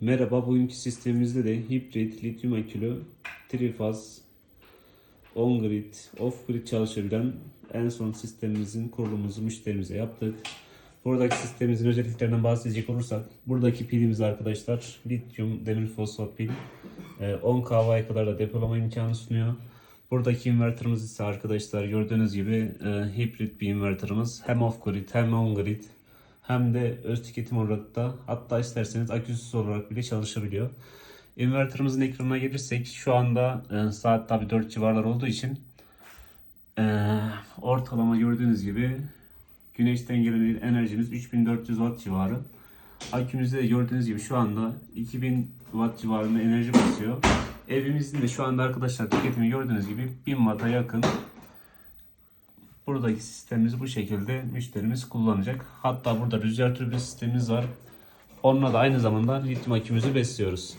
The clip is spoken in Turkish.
Merhaba, bugünkü sistemimizde de hibrit, lityum akülü, trifaz, on grid, off grid çalışabilen en son sistemimizin kurulumuzu müşterimize yaptık. Buradaki sistemimizin özelliklerinden bahsedecek olursak, buradaki pilimiz arkadaşlar lityum demir fosfat pil. Ee, 10 kW'ye kadar da depolama imkanı sunuyor. Buradaki inverterimiz ise arkadaşlar gördüğünüz gibi e, hibrit bir inverterimiz. Hem off grid hem on grid hem de öz tüketim olarak da hatta isterseniz aküsüz olarak bile çalışabiliyor. Inverterımızın ekranına gelirsek şu anda e, saat tabi 4 civarlar olduğu için e, ortalama gördüğünüz gibi güneşten gelen enerjimiz 3400 watt civarı. Akümüzde de gördüğünüz gibi şu anda 2000 watt civarında enerji basıyor. Evimizin de şu anda arkadaşlar tüketimi gördüğünüz gibi 1000 watt'a yakın. Buradaki sistemimizi bu şekilde müşterimiz kullanacak. Hatta burada rüzgar türbin sistemimiz var. Onunla da aynı zamanda lityum akümüzü besliyoruz.